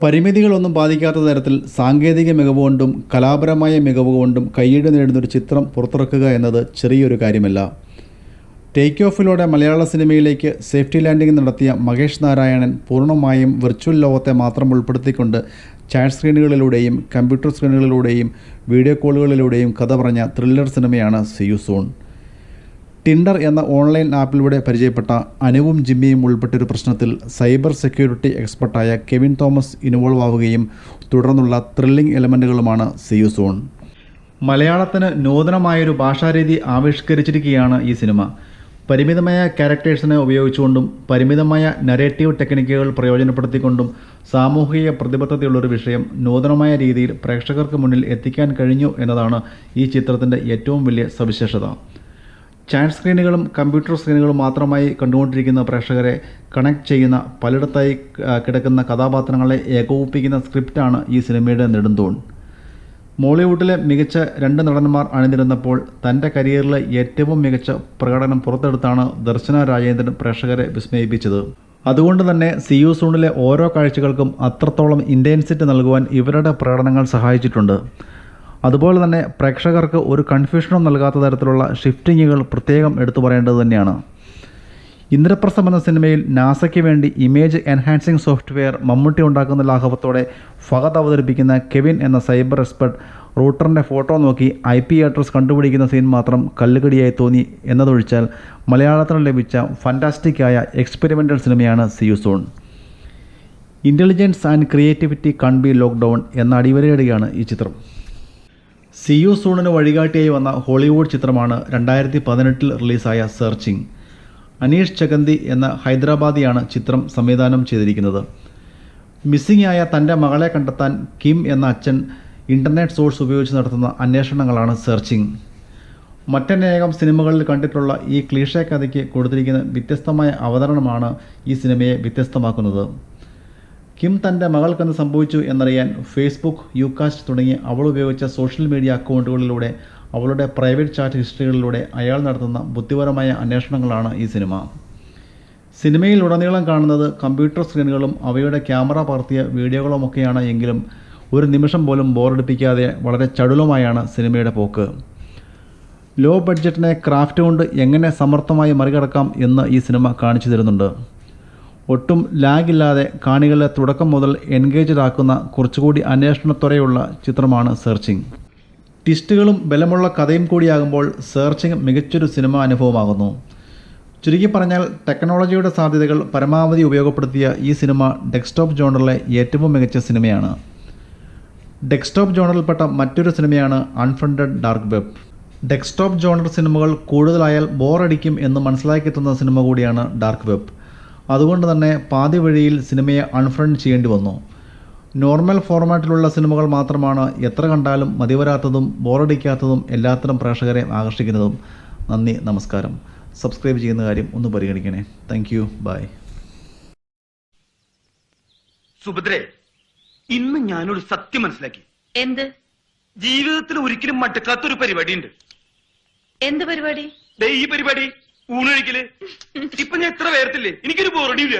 പരിമിതികളൊന്നും ബാധിക്കാത്ത തരത്തിൽ സാങ്കേതിക മികവ് കൊണ്ടും കലാപരമായ മികവ് കൊണ്ടും കയ്യടി നേടുന്നൊരു ചിത്രം പുറത്തിറക്കുക എന്നത് ചെറിയൊരു കാര്യമല്ല. ടേക്ക് ഓഫിലൂടെ മലയാള സിനിമയിലേക്ക് സേഫ്റ്റി ലാൻഡിംഗ് നടത്തിയ മഹേഷ് നാരായണൻ പൂർണമായും വിർച്വൽ ലോകത്തെ മാത്രം ഉൾപ്പെടുത്തിക്കൊണ്ട് ചാറ്റ് സ്ക്രീനുകളിലൂടെയും കമ്പ്യൂട്ടർ സ്ക്രീനുകളിലൂടെയും വീഡിയോ കോളുകളിലൂടെയും കഥ പറഞ്ഞ ത്രില്ലർ സിനിമയാണ് സിയു സൂൺ ടിൻഡർ എന്ന ഓൺലൈൻ ആപ്പിലൂടെ പരിചയപ്പെട്ട അനുവും ജിമ്മിയും ഉൾപ്പെട്ടൊരു പ്രശ്നത്തിൽ സൈബർ സെക്യൂരിറ്റി എക്സ്പെർട്ടായ കെവിൻ തോമസ് ഇൻവോൾവ് ആവുകയും തുടർന്നുള്ള ത്രില്ലിംഗ് എലമെന്റുകളുമാണ് സിയു സോൺ. മലയാളത്തിന് നൂതനമായൊരു ഭാഷാരീതി ആവിഷ്കരിച്ചിരിക്കുകയാണ് ഈ സിനിമ. പരിമിതമായ ക്യാരക്ടേഴ്സിനെ ഉപയോഗിച്ചുകൊണ്ടും പരിമിതമായ നരേറ്റീവ് ടെക്നിക്കുകൾ പ്രയോജനപ്പെടുത്തിക്കൊണ്ടും സാമൂഹിക പ്രതിബദ്ധതയുള്ളൊരു വിഷയം നൂതനമായ രീതിയിൽ പ്രേക്ഷകർക്ക് മുന്നിൽ എത്തിക്കാൻ കഴിഞ്ഞു എന്നതാണ് ഈ ചിത്രത്തിന്റെ ഏറ്റവും വലിയ സവിശേഷത. ചാറ്റ് സ്ക്രീനുകളും കമ്പ്യൂട്ടർ സ്ക്രീനുകളും മാത്രമായി കണ്ടുകൊണ്ടിരിക്കുന്ന പ്രേക്ഷകരെ കണക്ട് ചെയ്യുന്ന പലയിടത്തായി കിടക്കുന്ന കഥാപാത്രങ്ങളെ ഏകോപിപ്പിക്കുന്ന സ്ക്രിപ്റ്റാണ് ഈ സിനിമയുടെ നെടുന്തൂൺ. മോളിവുഡിലെ മികച്ച രണ്ട് നടന്മാർ അണിനിരുന്നപ്പോൾ തന്റെ കരിയറിലെ ഏറ്റവും മികച്ച പ്രകടനം പുറത്തെടുത്താണ് ദർശന രാജേന്ദ്രൻ പ്രേക്ഷകരെ വിസ്മയിപ്പിച്ചത്. അതുകൊണ്ട് തന്നെ സി യു സൂണിലെ ഓരോ കാഴ്ചകൾക്കും അത്രത്തോളം ഇന്റൻസിറ്റി നൽകുവാൻ ഇവരുടെ പ്രകടനങ്ങൾ സഹായിച്ചിട്ടുണ്ട്. അതുപോലെ തന്നെ പ്രേക്ഷകർക്ക് ഒരു കൺഫ്യൂഷനും നൽകാത്ത തരത്തിലുള്ള ഷിഫ്റ്റിങ്ങുകൾ പ്രത്യേകം എടുത്തു പറയേണ്ടത് തന്നെയാണ്. ഇന്ദ്രപ്രസ്ഥം എന്ന സിനിമയിൽ നാസയ്ക്ക് വേണ്ടി ഇമേജ് എൻഹാൻസിംഗ് സോഫ്റ്റ്വെയർ മമ്മൂട്ടി ഉണ്ടാക്കുന്ന ലാഘവത്തോടെ ഫഹദ് അവതരിപ്പിക്കുന്ന കെവിൻ എന്ന സൈബർ എക്സ്പെർട്ട് റൂട്ടറിന്റെ ഫോട്ടോ നോക്കി ഐ പി അഡ്രസ് കണ്ടുപിടിക്കുന്ന സീൻ മാത്രം കല്ലുകടിയായി തോന്നി എന്നതൊഴിച്ചാൽ മലയാളത്തിന് ലഭിച്ച ഫാന്റാസ്റ്റിക്കായ എക്സ്പെരിമെന്റൽ സിനിമയാണ് see you soon intelligence and creativity can be lockdown എന്ന അടിവരയിടുകയാണ് ഈ ചിത്രം. സിയു സൂണിന് വഴികാട്ടിയായി വന്ന ഹോളിവുഡ് ചിത്രമാണ് രണ്ടായിരത്തി പതിനെട്ടിൽ റിലീസായ സെർച്ചിങ്. അനീഷ് ചകന്തി എന്ന ഹൈദരാബാദിയാണ് ചിത്രം സംവിധാനം ചെയ്തിരിക്കുന്നത്. മിസ്സിംഗ് ആയ തന്റെ മകളെ കണ്ടെത്താൻ കിം എന്ന അച്ഛൻ ഇന്റർനെറ്റ് സോഴ്സ് ഉപയോഗിച്ച് നടത്തുന്ന അന്വേഷണങ്ങളാണ് സെർച്ചിങ്. മറ്റനേകം സിനിമകളിൽ കണ്ടിട്ടുള്ള ഈ ക്ലീഷേ കഥയ്ക്ക് കൊടുത്തിരിക്കുന്ന വ്യത്യസ്തമായ അവതരണമാണ് ഈ സിനിമയെ വ്യത്യസ്തമാക്കുന്നത്. കിം തന്റെ മകൾക്കെന്ന് സംഭവിച്ചു എന്നറിയാൻ ഫേസ്ബുക്ക് യുകാസ്റ്റ് തുടങ്ങി അവൾ ഉപയോഗിച്ച സോഷ്യൽ മീഡിയ അക്കൗണ്ടുകളിലൂടെ അവളുടെ പ്രൈവറ്റ് ചാറ്റ് ഹിസ്റ്ററികളിലൂടെ അയാൾ നടത്തുന്ന ബുദ്ധിപരമായ അന്വേഷണങ്ങളാണ് ഈ സിനിമ. സിനിമയിൽ ഉടനീളം കാണുന്നത് കമ്പ്യൂട്ടർ സ്ക്രീനുകളും അവയുടെ ക്യാമറ പകർത്തിയ വീഡിയോകളുമൊക്കെയാണ് എങ്കിലും ഒരു നിമിഷം പോലും ബോറടിപ്പിക്കാതെ വളരെ ചടുലമായാണ് സിനിമയുടെ പോക്ക്. ലോ ബഡ്ജറ്റിനെ ക്രാഫ്റ്റ് കൊണ്ട് എങ്ങനെ സമർത്ഥമായി മറികടക്കാം എന്ന് ഈ സിനിമ കാണിച്ചു തരുന്നുണ്ട്. ഒട്ടും ലാഗില്ലാതെ കാണികളെ തുടക്കം മുതൽ എൻഗേജ്ഡ് ആക്കുന്ന കുറച്ചുകൂടി അന്വേഷണത്വരയുള്ള ചിത്രമാണ് സെർച്ചിങ്. ട്വിസ്റ്റുകളും ബലമുള്ള കഥയും കൂടിയാകുമ്പോൾ സെർച്ചിങ് മികച്ചൊരു സിനിമ അനുഭവമാകുന്നു. ചുരുക്കി പറഞ്ഞാൽ ടെക്നോളജിയുടെ സാധ്യതകൾ പരമാവധി ഉപയോഗപ്പെടുത്തിയ ഈ സിനിമ ഡെസ്ക്ടോപ്പ് ജോണറിലെ ഏറ്റവും മികച്ച സിനിമയാണ്. ഡെസ്ക്ടോപ്പ് ജോണറിൽപ്പെട്ട മറ്റൊരു സിനിമയാണ് unfunded dark web desktop genre സിനിമകൾ കൂടുതലായാൽ ബോറടിക്കും എന്ന് മനസ്സിലാക്കിയെത്തുന്ന സിനിമ കൂടിയാണ് ഡാർക്ക് വെബ് അതുകൊണ്ട് തന്നെ പാതി വഴിയിൽ സിനിമയെ അൺഫ്രണ്ട് ചെയ്യേണ്ടി വന്നു. നോർമൽ ഫോർമാറ്റിലുള്ള സിനിമകൾ മാത്രമാണ് എത്ര കണ്ടാലും മതിവരാത്തതും ബോറടിക്കാത്തതും എല്ലാത്തരം പ്രേക്ഷകരെ ആകർഷിക്കുന്നതും. നന്ദി നമസ്കാരം. സബ്സ്ക്രൈബ് ചെയ്യുന്ന കാര്യം ഒന്ന് പരിഗണിക്കണേ. താങ്ക് യു ബൈ സുഭദ്രേ ഇന്ന് ഞാനൊരു സത്യം മനസ്സിലാക്കി. എന്ത്? ജീവിതത്തിൽ ഒരിക്കലും മടുക്കാത്തൊരു പരിപാടിയുണ്ട്. എന്ത് പരിപാടി? ദേ ഈ പരിപാടി. ഊണൊഴിക്കൽ ഇപ്പൊ ഞാൻ എത്ര പേരത്തില്ലേ എനിക്കൊരു ബോറടിയില്ല